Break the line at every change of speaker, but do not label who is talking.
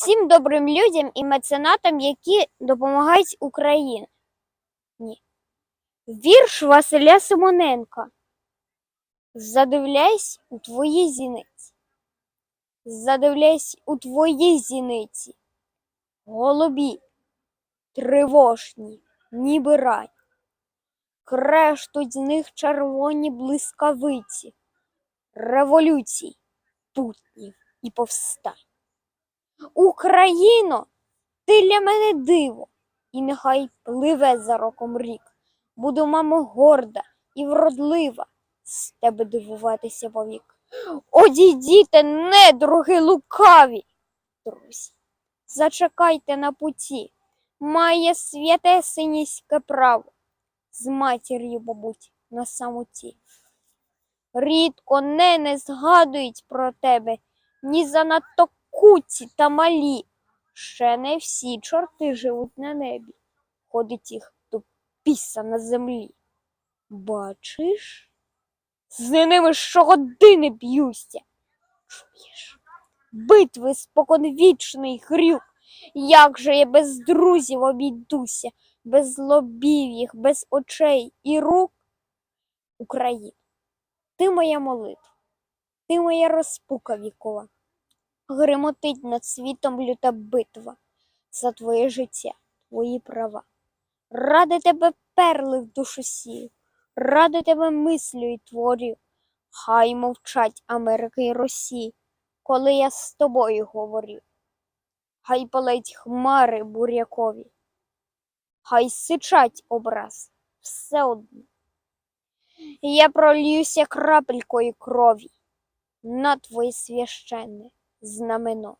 всім добрим людям і меценатам, які допомагають Україні. Ні. Вірш Василя Симоненка. Задивляйсь у твої зіниці. Задивляйсь у твої зіниці. Голубі, тривожні, ніби рань. Крештуть з них червоні блискавиці, революцій, путнів і повстань. Україно, ти для мене диво, і нехай пливе за роком рік. Буду, мамо, горда і вродлива з тебе дивуватися повік. Одійдіте, недруги лукаві, друзі, зачекайте на путі, має святе синіське право з матір'ю, побудь, на самоті. Рідко не, не згадують про тебе ні занадто куці та малі. Ще не всі чорти живуть на небі, ходить їх до піса на землі. Бачиш, з ними щогодини б'юся. Чуєш? Битви споконвічний грюк. Як же я без друзів обійдуся, без лобів їх, без очей і рук? Україна, ти моя молитва, ти моя розпука вікова. Гримотить над світом люта битва за твоє життя, твої права. Ради тебе перли в душу сію, ради тебе мислю і творю. Хай мовчать Америки і Росії, коли я з тобою говорю. Хай палить хмари бурякові, хай сичать образ все одно. Я пролюся крапелькою крові на твоє священне знамено.